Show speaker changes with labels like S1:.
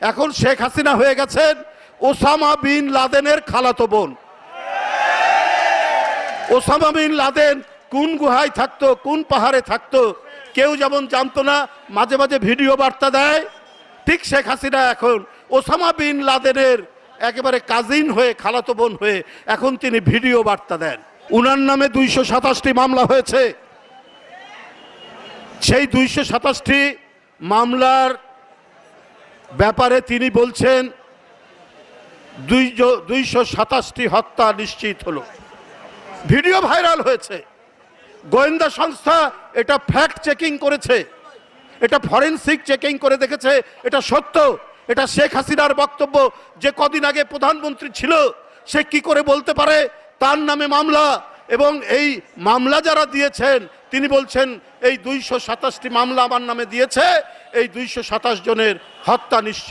S1: এখন শেখ হাসিনা হয়ে গেছেন ওসামা বিন লাদেনের খালাতো বোন। ওসামা বিন লাদেন কোন গুহায় থাকতো, কোন পাহাড়ে থাকতো, কেউ যেমন জানতো না, মাঝে মাঝে ভিডিও বার্তা দেয়। ঠিক শেখ হাসিনা এখন ওসামা বিন লাদেনের একেবারে কাজিন হয়ে, খালাতো বোন হয়ে এখন তিনি ভিডিও বার্তা দেন। উনার নামে দুইশো সাতাশটি মামলা হয়েছে। সেই দুইশো সাতাশটি মামলার ব্যাপারে তিনি বলছেন দুইশো সাতাশটি হত্যা নিশ্চিত হলো। ভিডিও ভাইরাল হয়েছে। গোয়েন্দা সংস্থা এটা ফ্যাক্ট চেকিং করেছে। এটা ফরেন্সিক চেকিং করে দেখেছে। এটা সত্য। এটা শেখ হাসিনার বক্তব্য যে কদিন আগে প্রধানমন্ত্রী ছিল, সে কি করে বলতে পারে? তার নামে মামলা। এবং এই মামলা যারা দিয়েছেন, তিনি বলছেন, এই দুইশো সাতাশটি মামলা আমার নামে দিয়েছে, এই দুইশো সাতাশ জনের হত্যা নিশ্চিত